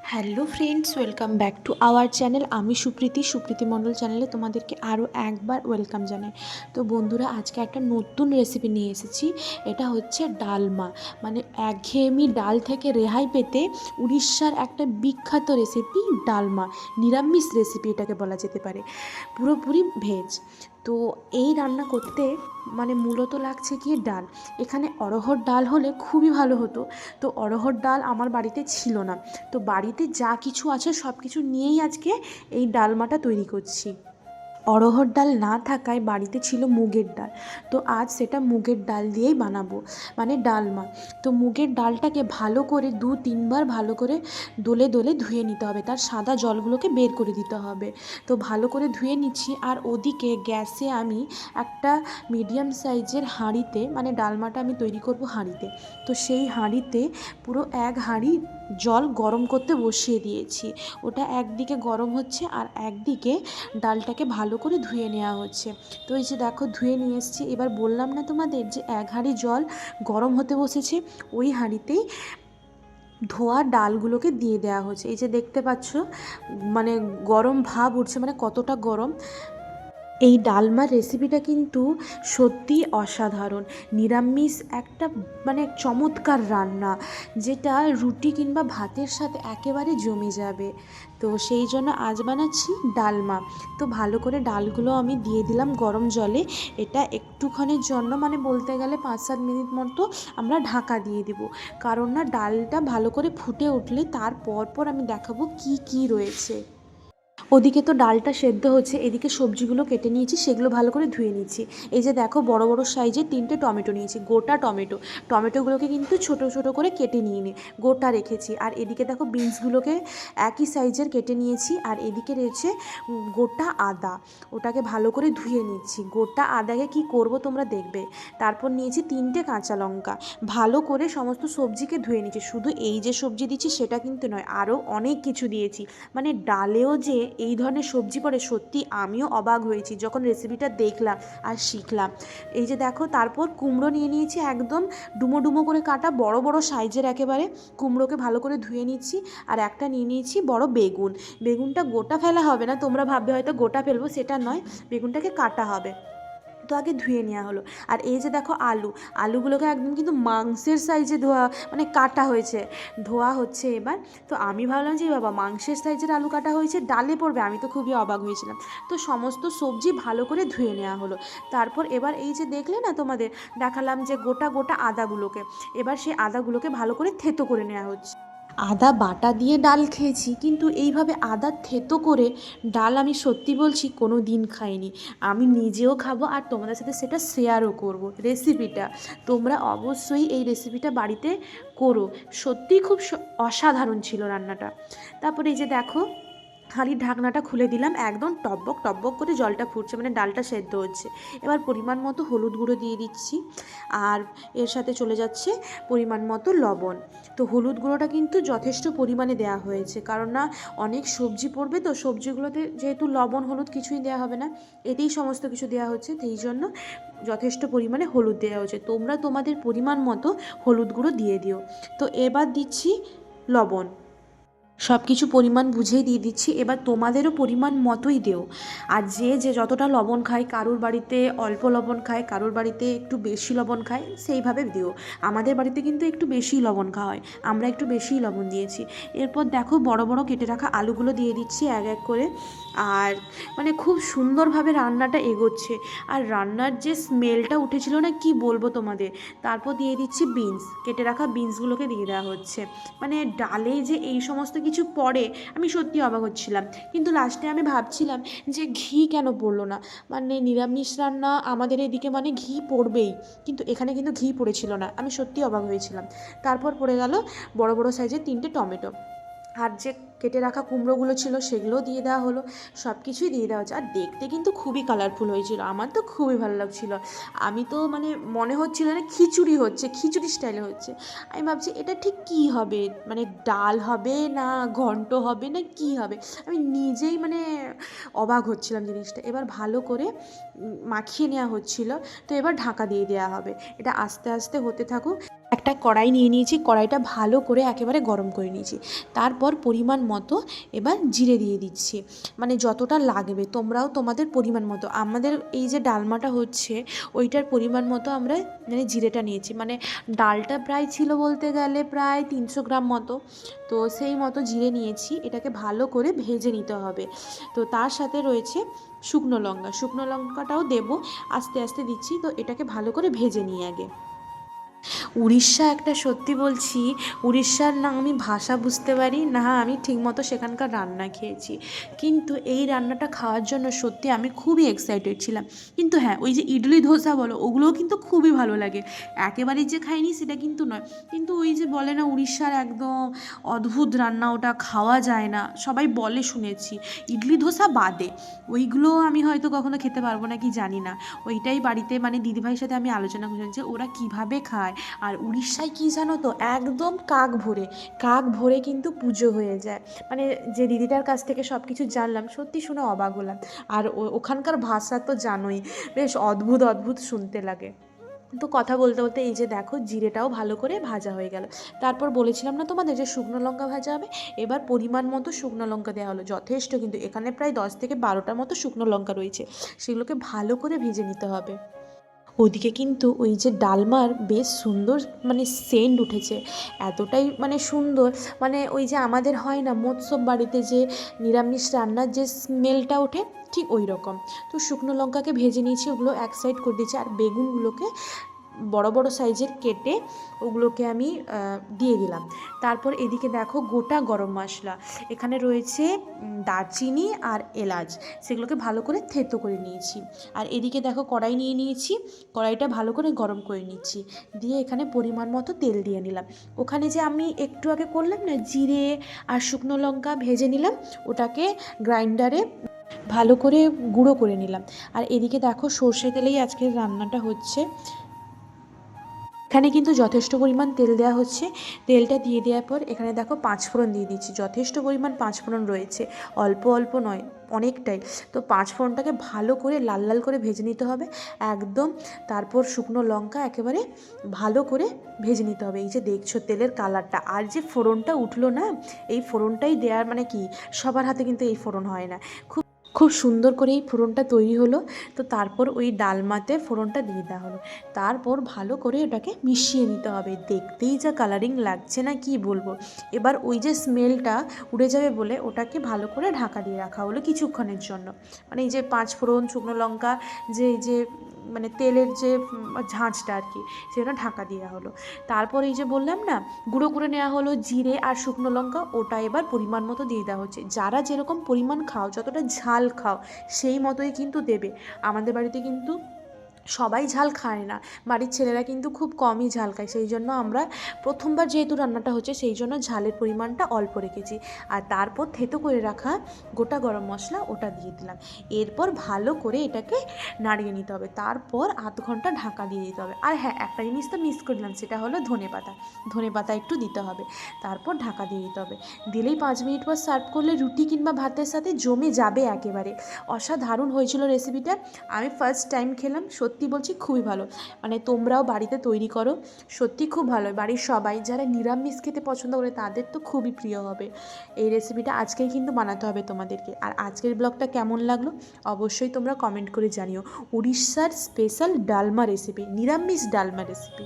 Hello friends welcome back to our channel আমি সুপ্রীতি সুপ্রীতি মণ্ডল চ্যানেলে তোমাদেরকে আরও একবার ওয়েলকাম জানাই। তো বন্ধুরা, আজকে একটা নতুন রেসিপি নিয়ে এসেছি। এটা হচ্ছে ডালমা। মানে একঘেয়েমি ডাল থেকে রেহাই পেতে উড়িষ্যার একটা বিখ্যাত রেসিপি ডালমা। নিরামিষ রেসিপি এটাকে বলা যেতে পারে। পুরোপুরি ভেজ তো এই রান্না করতে মানে মূলত লাগছে কি ডাল। এখানে অরহর ডাল হলে খুবই ভালো হতো। তো অরহর ডাল আমার বাড়িতে ছিল না। তো বাড়িতে যা কিছু আছে সব কিছু নিয়েই আজকে এই ডালমাটা তৈরি করছি। অরহর ডাল না থাকায় বাড়িতে ছিল মুগের ডাল। তো আজ সেটা মুগের ডাল দিয়েই বানাবো মানে ডালমা তো মুগের ডালটাকে ভালো করে দু তিনবার ভালো করে দোলে দোলে ধুয়ে নিতে হবে। তার সাদা জলগুলোকে বের করে দিতে হবে। তো ভালো করে ধুয়ে নিচ্ছি আর ওদিকে গ্যাসে আমি একটা মিডিয়াম সাইজের হাঁড়িতে মানে ডালমাটা আমি তৈরি করব হাঁড়িতে। তো সেই হাঁড়িতে পুরো এক হাঁড়ি জল গরম করতে বসিয়ে দিয়েছি। ওটা একদিকে গরম হচ্ছে আর একদিকে ডালটাকে ভালো করে ধুয়ে নেওয়া হচ্ছে। তো এই যে দেখো, ধুয়ে নিয়ে এসেছি। এবার বললাম না তোমাদের যে এক হাঁড়ি জল গরম হতে বসেছে, ওই হাঁড়িতেই ধোয়া ডালগুলোকে দিয়ে দেওয়া হচ্ছে। এই যে দেখতে পাচ্ছ মানে গরম ভাব উঠছে মানে কতটা গরম। এই ডালমার রেসিপিটা কিন্তু সত্যি অসাধারণ। নিরামিষ একটা মানে চমৎকার রান্না, যেটা রুটি কিংবা ভাতের সাথে একেবারে জমে যাবে। তো সেই জন্য আজ বানাচ্ছি ডালমা। তো ভালো করে ডালগুলো আমি দিয়ে দিলাম গরম জলে। এটা একটুখানির জন্য মানে বলতে গেলে পাঁচ সাত মিনিট মতো আমরা ঢাকা দিয়ে দিব। কারণ না, ডালটা ভালো করে ফুটে উঠলে তারপর পর আমি দেখাবো কি কি রয়েছে। ওদিকে তো ডালটা সেদ্ধ হচ্ছে, এদিকে সবজিগুলো কেটে নিয়েছি, সেগুলো ভালো করে ধুয়ে নিচ্ছি। এই যে দেখো বড় বড় সাইজের তিনটে টমেটো নিয়েছি, গোটা টমেটো। টমেটোগুলোকে কিন্তু ছোট ছোট করে কেটে নিয়ে নিই গোটা রেখেছি। আর এদিকে দেখো বিনসগুলোকে একই সাইজের কেটে নিয়েছি, আর এদিকে রয়েছে গোটা আদা। ওটাকে ভালো করে ধুয়ে নিচ্ছি। গোটা আদাকে কি করব তোমরা দেখবে। তারপর নিয়েছি তিনটে কাঁচা লঙ্কা। ভালো করে সমস্ত সবজিকে ধুয়ে নিচ্ছি শুধু এই যে সবজি দিচ্ছি সেটা কিন্তু নয় আরও অনেক কিছু দিয়েছি। মানে ডালেও যে এই ধরনের সবজি পরে সত্যি আমিও অবাক হয়েছি যখন রেসিপিটা দেখলাম আর শিখলাম। এই যে দেখো, তারপর কুমড়ো নিয়ে নিয়েছি একদম ডুমো ডুমো করে কাটা, বড় বড় সাইজের একেবারে। কুমড়োকে ভালো করে ধুয়ে নিচ্ছি আর একটা নিয়ে নিয়েছি বড় বেগুন। বেগুনটা গোটা ফেলা হবে না, তোমরা ভাববে হয়তো গোটা ফেলব, সেটা নয়, বেগুনটাকে কাটা হবে। তো আগে ধুয়ে নেওয়া হলো। আর এই যে দেখো আলু, আলুগুলোকে একদম কিন্তু মাংসের সাইজে ধোয়া মানে কাটা হয়েছে, ধোয়া হচ্ছে এবার। তো আমি ভাবলাম যে বাবা, মাংসের সাইজের আলু কাটা হয়েছে, ডালে পড়বে। আমি তো খুবই অবাক হয়েছিলাম। তো সমস্ত সবজি ভালো করে ধুয়ে নেওয়া হলো। তারপর এবার এই যে দেখলে না তোমাদের, দেখালাম যে গোটা গোটা আদাগুলোকে, এবার সেই আদাগুলোকে ভালো করে থেতো করে নেওয়া হচ্ছে। আদা বাটা দিয়ে ডাল খেয়েছি, কিন্তু এইভাবে আদা থেতো করে ডাল আমি সত্যি বলছি কোনো দিন খাইনি। আমি নিজেও খাব আর তোমাদের সাথে সেটা শেয়ারও করব রেসিপিটা তোমরা অবশ্যই এই রেসিপিটা বাড়িতে করো। সত্যিই খুব অসাধারণ ছিল রান্নাটা। তারপরে এই যে দেখো হাঁড়ির ঢাকনাটা খুলে দিলাম, একদম টকবক টকবক করে জলটা ফুটছে মানে ডালটা সেদ্ধ হচ্ছে। এবার পরিমাণ মতো হলুদ গুঁড়ো দিয়ে দিচ্ছি, আর এর সাথে চলে যাচ্ছে পরিমাণ মতো লবণ। তো হলুদ গুঁড়োটা কিন্তু যথেষ্ট পরিমাণে দেওয়া হয়েছে, কারণ না, অনেক সবজি পড়বে তো, সবজিগুলোতে যেহেতু লবণ, হলুদ কিছুই দেওয়া হবে না, এতেই সমস্ত কিছু দেওয়া হচ্ছে, সেই জন্য যথেষ্ট পরিমাণে হলুদ দেওয়া হচ্ছে। তোমরা তোমাদের পরিমাণ মতো হলুদ গুঁড়ো দিয়ে দিও। তো এবার দিচ্ছি লবণ। সব কিছু পরিমাণ বুঝেই দিয়ে দিচ্ছি। এবার তোমাদেরও পরিমাণ মতোই দেও। আর যে যে যতটা লবণ খায়, কারোর বাড়িতে অল্প লবণ খায়, কারোর বাড়িতে একটু বেশি লবণ খায়, সেইভাবে দিও। আমাদের বাড়িতে কিন্তু একটু বেশি লবণ খাওয়া হয়। আমরা একটু বেশিই লবণ দিয়েছি। এরপর দেখো, বড় বড় কেটে রাখা আলুগুলো দিয়ে দিচ্ছি এক এক করে। আর মানে খুব সুন্দরভাবে রান্নাটা এগোচ্ছে। আর রান্নার যে স্মেলটা উঠেছিল না, কি বলব তোমাদের? তারপর দিয়ে দিচ্ছি বিনস। কেটে রাখা বিনসগুলোকে দিয়ে দেওয়া হচ্ছে। মানে ডালে যে এই সমস্ত কিছু পরে আমি সত্যি অবাক হচ্ছিলাম। কিন্তু লাস্টে আমি ভাবছিলাম যে ঘি কেন পড়ল না? মানে নিরামিষ রান্না আমাদের এদিকে মানে ঘি পড়বেই। কিন্তু এখানে কিন্তু ঘি পড়েছিল না। আমি সত্যি অবাক হয়েছিলাম। তারপর পড়ে গেল বড় বড় সাইজের তিনটে টমেটো। আর যে কেটে রাখা কুমড়োগুলো ছিল সেগুলোও দিয়ে দেওয়া হলো সব কিছুই দিয়ে দেওয়া হচ্ছে আর দেখতে কিন্তু খুবই কালারফুল হয়েছিল, আমার তো খুবই ভালো লাগছিল। আমি তো মানে মনে হচ্ছিল না খিচুড়ি হচ্ছে, খিচুড়ি স্টাইলে হচ্ছে। আমি ভাবছি, এটা ঠিক কী হবে? মানে ডাল হবে না ঘন্ট হবে না কি হবে? আমি নিজেই মানে অবাক হচ্ছিলাম জিনিসটা। এবার ভালো করে মাখিয়ে নেওয়া হচ্ছিল, তো এবার ঢাকা দিয়ে দেওয়া হবে। এটা আস্তে আস্তে হতে থাকুক। একটা কড়াই নিয়ে নিয়েছি, কড়াইটা ভালো করে একেবারে গরম করে নিয়েছি। তারপর পরিমাণ মতো এবার জিরে দিয়ে দিচ্ছি। মানে যতটা লাগবে, তোমরাও তোমাদের পরিমাণ মতো। আমাদের এই যে ডালমাটা হচ্ছে, ওইটার পরিমাণ মতো আমরা মানে জিরেটা নিয়েছি। মানে ডালটা প্রায় ছিল বলতে গেলে প্রায় তিনশো গ্রাম মতো। তো সেই মতো জিরে নিয়েছি, এটাকে ভালো করে ভেজে নিতে হবে। তো তার সাথে রয়েছে শুকনো লঙ্কা। শুকনো লঙ্কাটাও দেবো, আস্তে আস্তে দিচ্ছি। তো এটাকে ভালো করে ভেজে নিই আগে। উড়িষ্যা একটা সত্যি বলছি, উড়িষ্যার না আমি ভাষা বুঝতে পারি, না আমি ঠিকমতো সেখানকার রান্না খেয়েছি। কিন্তু এই রান্নাটা খাওয়ার জন্য সত্যি আমি খুবই এক্সাইটেড ছিলাম। কিন্তু হ্যাঁ ওই যে ইডলি ধোসা বলো, ওগুলোও কিন্তু খুবই ভালো লাগে। একেবারেই যে খাইনি সেটা কিন্তু নয়। কিন্তু ওই যে বলে না উড়িষ্যার একদম অদ্ভুত রান্না, ওটা খাওয়া যায় না, সবাই বলে শুনেছি। ইডলি ধোসা বাদে, ওইগুলো আমি হয়তো কখনো খেতে পারব না কি জানি না। ওইটাই বাড়িতে মানে দিদিভাইয়ের সাথে আমি আলোচনা করছিলাম যে ওরা কীভাবে খায় আর উড়িষ্যায় কী জানো তো একদম কাক ভরে কাক ভরে কিন্তু পুজো হয়ে যায়। মানে যে দিদিটার কাছ থেকে সব কিছু জানলাম, সত্যি শুনে অবাক হলাম। আর ওখানকার ভাষা তো জানোই, বেশ অদ্ভুত অদ্ভুত শুনতে লাগে। তো কথা বলতে বলতে এই যে দেখো, জিরেটাও ভালো করে ভাজা হয়ে গেল। তারপর বলেছিলাম না তোমাদের যে শুকনো লঙ্কা ভাজা হবে? এবার পরিমাণ মতো শুকনো লঙ্কা দেওয়া হলো। যথেষ্ট কিন্তু, এখানে প্রায় দশ থেকে বারোটার মতো শুকনো লঙ্কা রয়েছে। সেগুলোকে ভালো করে ভেজে নিতে হবে। ওদিকে কিন্তু ওই যে ডালমার বেশ সুন্দর মানে সেন্ট উঠেছে। এতটাই মানে সুন্দর মানে ওই যে আমাদের হয় না মৎস্য বাড়িতে যে নিরামিষ রান্নার যে স্মেলটা ওঠে, ঠিক ওই রকম। তো শুকনো লঙ্কাকে ভেজে নিয়েছি, ওগুলো এক সাইড করে দিয়েছি, আর বেগুনগুলোকে বড় বড় সাইজের কেটে ওগুলোকে আমি দিয়ে দিলাম। তারপর এদিকে দেখো গোটা গরম মশলা। এখানে রয়েছে দারচিনি আর এলাচ। সেগুলোকে ভালো করে থেতো করে নিয়েছি। আর এদিকে দেখো কড়াই নিয়ে নিয়েছি। কড়াইটা ভালো করে গরম করে নিচ্ছি। দিয়ে এখানে পরিমাণ মতো তেল দিয়ে নিলাম। ওখানে যে আমি একটু আগে করলাম না, জিরে আর শুকনো লঙ্কা ভেজে নিলাম, ওটাকে গ্রাইন্ডারে ভালো করে গুঁড়ো করে নিলাম। আর এদিকে দেখো সর্ষে তেলেই আজকের রান্নাটা হচ্ছে। এখানে কিন্তু যথেষ্ট পরিমাণ তেল দেওয়া হচ্ছে। তেলটা দিয়ে দেওয়ার পর এখানে দেখো পাঁচফোড়ন দিয়ে দিচ্ছি। যথেষ্ট পরিমাণ পাঁচফোড়ন রয়েছে। অল্প অল্প নয়, অনেকটাই। তো পাঁচ পাঁচফোড়নটাকে ভালো করে লাল লাল করে ভেজে নিতে হবে। একদম তারপর শুকনো লঙ্কা একেবারে ভালো করে ভেজে নিতে হবে। এই যে দেখছ তেলের কালারটা। আর যে ফোড়নটা উঠল না, এই ফোড়নটাই দেওয়ার মানে কি? সবার হাতে কিন্তু এই ফোড়ন হয় না। খুব খুব সুন্দর করে এই ফোড়নটা তৈরি হলো। তো তারপর ওই ডালমাতে ফোড়নটা দিয়ে দেওয়া হলো। তারপর ভালো করে ওটাকে মিশিয়ে নিতে হবে। দেখতেই যা কালারিং লাগছে না, কি বলব? এবার ওই যে স্মেলটা উড়ে যাবে বলে ওটাকে ভালো করে ঢাকা দিয়ে রাখা হলো কিছুক্ষণের জন্য। মানে এই যে পাঁচ ফোড়ন, শুকনো লঙ্কা, যে এই যে মানে তেলের যে ঝাঁঝটা আর কি, সেটা ঢাকা দেওয়া হলো। তারপর এই যে বললাম না, গুঁড়ো করে নেওয়া হলো জিরে আর শুকনো লঙ্কা, ওটা এবার পরিমাণ মতো দিয়ে দেওয়া হচ্ছে। যারা যেরকম পরিমাণ খাও, যতটা ঝাল খাও, সেই মতোই কিন্তু দেবে। আমাদের বাড়িতে কিন্তু সবাই ঝাল খায় না। বাড়ির ছেলেরা কিন্তু খুব কমই ঝাল খায়। সেই জন্য আমরা প্রথমবার যেহেতু রান্নাটা হচ্ছে, সেই জন্য ঝালের পরিমাণটা অল্প রেখেছি। আর তারপর থেতো করে রাখা গোটা গরম মশলা ওটা দিয়ে দিলাম। এরপর ভালো করে এটাকে নাড়িয়ে নিতে হবে। তারপর আধ ঘণ্টা ঢাকা দিয়ে দিতে হবে। আর হ্যাঁ একটা জিনিস তো মিস করে দিলাম সেটা হলো ধনে পাতা। ধনে পাতা একটু দিতে হবে। তারপর ঢাকা দিয়ে দিতে হবে। দিলেই পাঁচ মিনিট পর সার্ভ করলে রুটি কিংবা ভাতের সাথে জমে যাবে একেবারে। অসাধারণ হয়েছিল রেসিপিটা আমি ফার্স্ট টাইম খেলাম সত্যি বলছি খুবই ভালো। মানে তোমরাও বাড়িতে তৈরি করো, সত্যি খুব ভালো। বাড়ির সবাই যারা নিরামিষ খেতে পছন্দ করে তাদের তো খুবই প্রিয় হবে। এই রেসিপিটা আজকেই কিন্তু বানাতে হবে তোমাদেরকে। আর আজকের ব্লগটা কেমন লাগল অবশ্যই তোমরা কমেন্ট করে জানিও। উড়িষ্যার স্পেশাল ডালমা রেসিপি নিরামিষ ডালমা রেসিপি